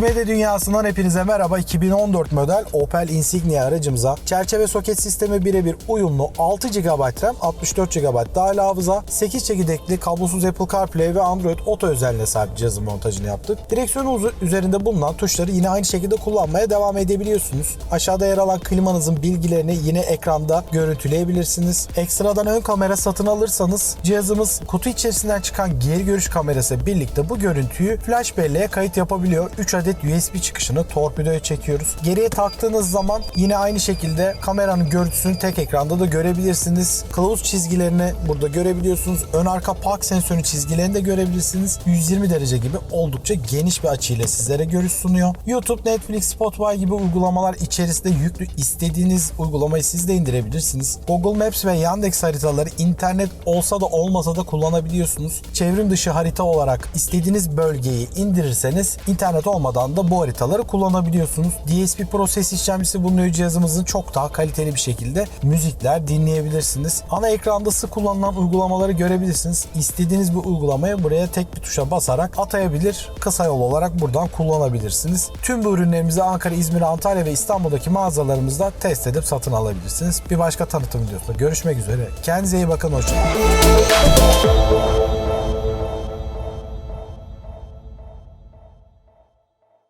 dünyasından hepinize merhaba. 2014 model Opel Insignia aracımıza çerçeve soket sistemi birebir uyumlu 6 GB RAM, 64 GB dahil hafıza, 8 çekirdekli kablosuz Apple CarPlay ve Android Auto özelliğine sahip cihazın montajını yaptık. Direksiyonun uzu- üzerinde bulunan tuşları yine aynı şekilde kullanmaya devam edebiliyorsunuz. Aşağıda yer alan klimanızın bilgilerini yine ekranda görüntüleyebilirsiniz. Ekstradan ön kamera satın alırsanız cihazımız kutu içerisinden çıkan geri görüş kamerası birlikte bu görüntüyü flash belleğe kayıt yapabiliyor. 3 adet USB çıkışını torpidoya çekiyoruz. Geriye taktığınız zaman yine aynı şekilde kameranın görüntüsünü tek ekranda da görebilirsiniz. Kılavuz çizgilerini burada görebiliyorsunuz. Ön arka park sensörü çizgilerini de görebilirsiniz. 120 derece gibi oldukça geniş bir açıyla sizlere görüş sunuyor. YouTube, Netflix, Spotify gibi uygulamalar içerisinde yüklü istediğiniz uygulamayı siz de indirebilirsiniz. Google Maps ve Yandex haritaları internet olsa da olmasa da kullanabiliyorsunuz. Çevrim dışı harita olarak istediğiniz bölgeyi indirirseniz internet olmadan da bu haritaları kullanabiliyorsunuz. DSP Pro ses işlemcisi bulunuyor cihazımızın çok daha kaliteli bir şekilde müzikler dinleyebilirsiniz. Ana ekranda sık kullanılan uygulamaları görebilirsiniz. İstediğiniz bir uygulamayı buraya tek bir tuşa basarak atayabilir. Kısa yol olarak buradan kullanabilirsiniz. Tüm bu ürünlerimizi Ankara, İzmir, Antalya ve İstanbul'daki mağazalarımızda test edip satın alabilirsiniz. Bir başka tanıtım videosunda görüşmek üzere. Kendinize iyi bakın. Hoşçakalın.